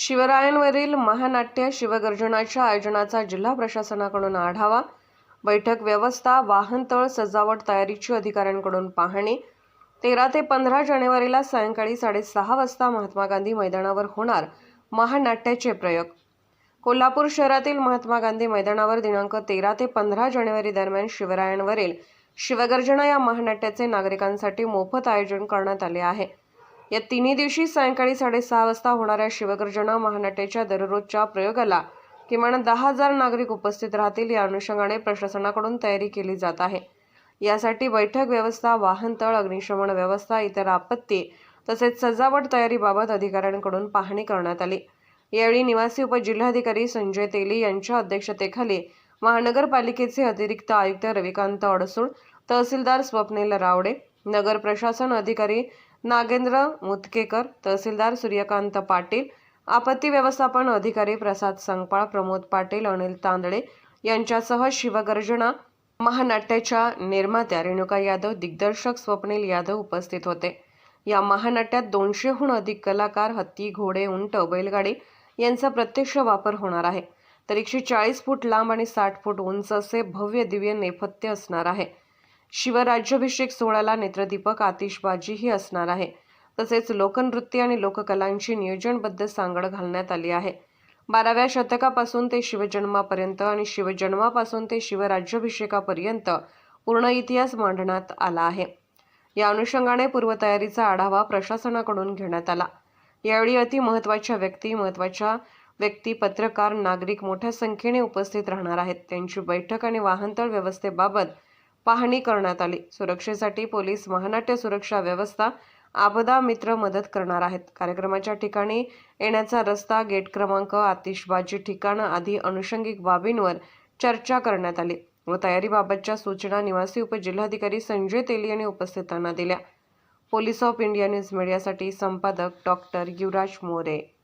शिवरायांवरील महानाट्य शिवगर्जनाच्या आयोजनाचा जिल्हा प्रशासनाकडून आढावा बैठक व्यवस्था वाहनतळ सजावट तयारीची अधिकाऱ्यांकडून पाहणी. तेरा ते पंधरा जानेवारीला सायंकाळी साडेसहा वाजता महात्मा गांधी मैदानावर होणार महानाट्याचे प्रयोग. कोल्हापूर शहरातील महात्मा गांधी मैदानावर दिनांक तेरा ते पंधरा जानेवारी दरम्यान शिवरायांवरील शिवगर्जना या महानाट्याचे नागरिकांसाठी मोफत आयोजन करण्यात आले आहे. या तिन्ही दिवशी सायंकाळी साडेसहा वाजता होणाऱ्या शिवगर्जना महानाट्याच्या दररोजच्या प्रयोगाला किमान दहा हजार नागरिक उपस्थित राहतील या अनुषंगाने प्रशासनाकडून तयारी केली जात आहे. यासाठी बैठक व्यवस्था वाहनतळ अग्निशमन व्यवस्था इतर आपत्ती तसेच सजावट तयारीबाबत अधिकाऱ्यांकडून पाहणी करण्यात आली. यावेळी निवासी उपजिल्हाधिकारी संजय तेली यांच्या अध्यक्षतेखाली महानगरपालिकेचे अतिरिक्त आयुक्त रविकांत अडसूळ तहसीलदार स्वप्नील रावडे नगर प्रशासन अधिकारी नागेंद्र मुतकेकर तहसीलदार सूर्यकांत पाटील आपत्ती व्यवस्थापन अधिकारी प्रसाद संगपाळ प्रमोद पाटील अनिल तांदळे यांच्यासह शिवगर्जना महानाट्याच्या निर्मात्या रेणुका यादव दिग्दर्शक स्वप्नील यादव उपस्थित होते. या महानाट्यात दोनशेहून अधिक कलाकार हत्ती घोडे उंट बैलगाडी यांचा प्रत्यक्ष वापर होणार आहे. तर एकशे चाळीस फूट लांब आणि साठ फूट उंच असे भव्य दिव्य नेपथ्य असणार आहे. शिवराज्याभिषेक सोहळ्याला नेत्रदीपक आतिषबाजीही असणार आहे. तसेच लोकनृत्य आणि लोककलांची नियोजनबद्ध सांगड घालण्यात आली आहे. बाराव्या शतकापासून ते शिवजन्मापर्यंत आणि शिवजन्मापासून ते शिवराज्याभिषेकापर्यंत पूर्ण इतिहास मांडण्यात आला आहे. या अनुषंगाने पूर्वतयारीचा आढावा प्रशासनाकडून घेण्यात आला. यावेळी अति महत्त्वाच्या व्यक्ती महत्त्वाच्या व्यक्ती पत्रकार नागरिक मोठ्या संख्येने उपस्थित राहणार आहेत. त्यांची बैठक आणि वाहनतळ व्यवस्थेबाबत पाहणी करण्यात आली. सुरक्षेसाठी पोलीस महानाट्य सुरक्षा व्यवस्था आपदा मित्र मदत करणार आहेत. कार्यक्रमाच्या ठिकाणी येण्याचा रस्ता गेट क्रमांक आतिषबाजी ठिकाणं आदी अनुषंगिक बाबींवर चर्चा करण्यात आली व तयारीबाबतच्या सूचना निवासी उपजिल्हाधिकारी संजय तेली यांनी उपस्थितांना दिल्या. पोलीस ऑफ इंडिया न्यूज मीडियासाठी संपादक डॉक्टर युवराज मोरे.